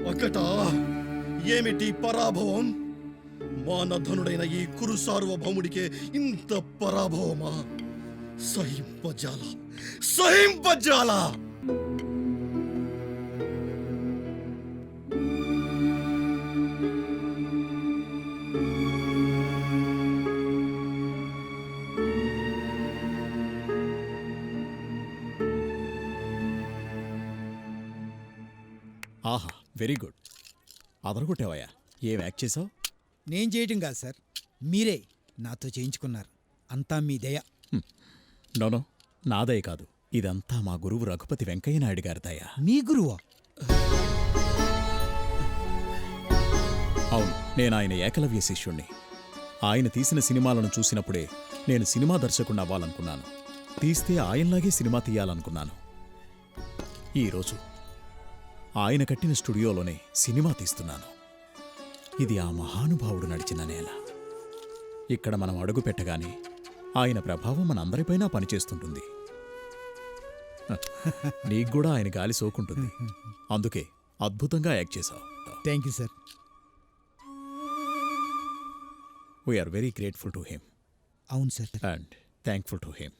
ఒకట ఏమిటి పరాభవం? మానధనుడైన ఈ కురు సార్వభౌముడికే ఇంత పరాభవమా? సహింపజాల! సహింపజాల! ఆహా వెరీ గుడ్. అదరగొట్టావయ్యా. ఏం యాక్ట్ చేసావు నేను చేయటం కాదు సార్. మీరే నాతో చేయించుకున్నారు. అంతా మీ దయ. నోనో నాదయ కాదు. ఇదంతా మా గురువు రఘుపతి వెంకయ్య నాయుడు గారి దయ. మీ గురువా? అవును నేను ఆయన ఏకలవ్య శిష్యుణ్ణి. ఆయన తీసిన సినిమాలను చూసినప్పుడే నేను సినిమా దర్శకుడిని అవ్వాలనుకున్నాను. తీస్తే ఆయనలాగే సినిమా తీయాలనుకున్నాను. ఈరోజు ఆయన కట్టిన స్టూడియోలోనే సినిమా తీస్తున్నాను. ఇది ఆ మహానుభావుడు నడిచిన నేల. ఇక్కడ మనం అడుగు పెట్టగానే ఆయన ప్రభావం మనందరిపైనా పనిచేస్తుంటుంది. నీకు కూడా ఆయన గాలి సోకుంటుంది. అందుకే అద్భుతంగా యాక్ట్ చేశావు. Thank you sir we're very grateful to him అవును sir and thankful to him